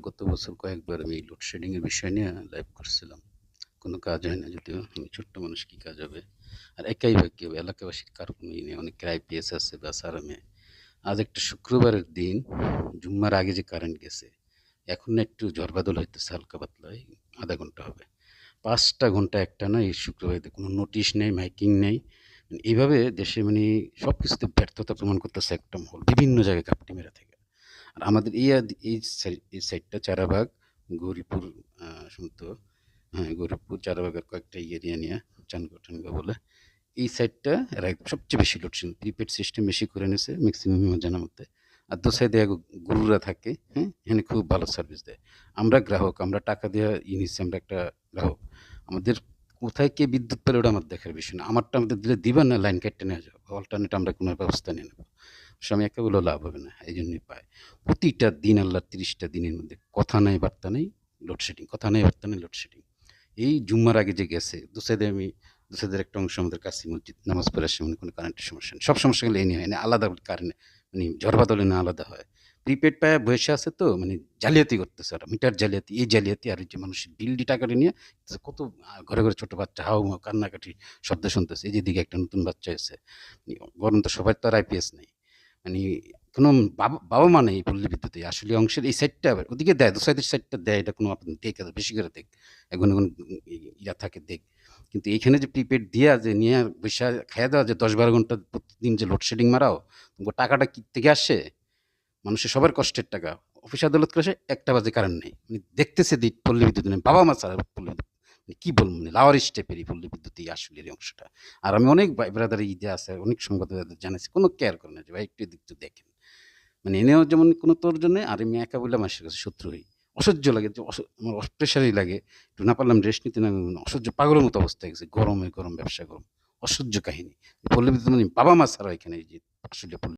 গত বছর কয়েকবার আমি লোডশেডিং এর বিষয় নিয়ে লাইভ করছিলাম। কোনো কাজ হয় না যদিও। আমি ছোট্ট মানুষ কি কাজ হবে? আর একাই বা কি হবে? এলাকাবাসীর কারও কোনো ই নেই। অনেকের আইপিএস আছে বা সারামে। আজ একটা শুক্রবারের দিন, জুম্মার আগে যে কারেন্ট গেছে, এখন একটু ঝড় বাদল হইতেছে হালকা পাতলা ০.৫ ঘণ্টা হবে। ৫ টা ঘণ্টা একটানা এই শুক্রবারে কোনো নোটিশ নেই, মাইকিং নেই। মানে এইভাবে দেশে মানে সব কিছুতে ব্যর্থতা প্রমাণ করতেছে একটা মহল। বিভিন্ন জায়গায় ঘাপটি মেরা থেকে। আর আমাদের এই এই এই সাইডটা চারাবাগ, গৌরীপুর সম্ভবত হ্যাঁ, গৌরীপুর, চারাবাগের কয়েকটা এরিয়া নিয়ে চানগো-টানগো বলে। এই সাইডটা এরা সবচেয়ে বেশি লোডশেডিং প্রিপেইড সিস্টেম বেশি করে নিছে ম্যাক্সিমাম আমার জানা মতে। আর দো সাইডে গরুরা থাকে, হ্যাঁ? এখানে খুব ভালো সার্ভিস দেয়। আমরা গ্রাহক, আমরা টাকা দিয়ে ই নিচ্ছি, আমরা একটা গ্রাহক। আমাদের কোথায় কে বিদ্যুৎ পেলে ওটা আমার দেখার বিষয় না। আমারটা আমাদের দিলে দিবা না লাইন কাইট্টা নিয়ে যাও। অল্টারনেট আমরা কোনো ব্যবস্থা নিয়ে নেব। আমি একা বলেও লাভ হবে না। এইজন্যই পায়। প্রতিটা দিন আল্লাহর তিরিশটা দিনের মধ্যে কথা নাই বার্তা নেই লোডশেডিং। কথা নাই বার্তা নেই লোডশেডিং। এই জুম্মার আগে যে গেছে, দো সাইডে আমি দো সাইডের একটা অংশ আমাদের কাছে মসজিদ। নামাজ পড়ার সময় কোনো কারেন্টের সমস্যা নেই। সব সমস্যাগুলো এই নিয়ে হয় না। আলাদা কারেন্ট মানে ঝড় বাদলে না আলাদা হয়। প্রিপেড পায়া বইসা আছে তো মানে জালিয়াতি করতেছে ওরা। মিটার জালিয়াতি, এই জালিয়াতি আর যে মানুষের বিল দিয়ে টাকাটা নিয়ে কত ঘরে, ঘরে ছোটো বাচ্চা হাউ-মাউ কান্নাকাটি শব্দ শুনতেছে। এই যে এদিকে একটা নতুন বাচ্চা হইছে। গরম তো সবাই তো আর আইপিএস নাই। মানে কোনো বাবা বাবা-মা নেই পল্লী বিদ্যুতে। আসলে অংশের এই সাইডটা ওদিকে দেয়, দো সাইডের সাইডটা দেয় এটা কোনো আপনি দেখ বেশি করে দেখ। এখন এখন ইয়া থাকে দেখ। কিন্তু এইখানে যে প্রিপেড দিয়া যে নিয়ে বইসা খাইয়া দেওয়া যে দশ বারো ঘণ্টা প্রতিদিন যে লোডশেডিং মারাও, টাকাটা কি থেকে আসছে? মানুষের সবার কষ্টের টাকা। অফিস আদালত করে আসে ১টা বাজে কারেন্ট নেই। মানে দেখতেছে পল্লী বিদ্যুৎ নেই। বাবা-মা ছাড়া পল্লী বিদ্যুৎ। কি বলব? লাওয়ারিস টাইপের এই পল্লী বিদ্যুৎ এই আসলের অংশটা। আর আমি অনেক ব্রাদার ইদে আছে, অনেক সংবাদদাতাদের জানাইছি। কোনো কেয়ার করে না যে ভাই একটু এদিকটা দেখেন। মানে এনেও যেমন কোনো তোর নেই, আর আমি একা বইলা মানুষের কাছে শত্রু হই। অসহ্য লাগে যে আমার প্রেশারই লাগে। একটু না পারলাম রেস্ট নিতে না অসহ্য পাগলের মতো অবস্থা গেছে। গরমে গরম, ব্যবসা গরম। অসহ্য কাহিনী। পল্লী বিদ্যুৎ মানে বাবা-মা ছাড়া এখানে যে আসলে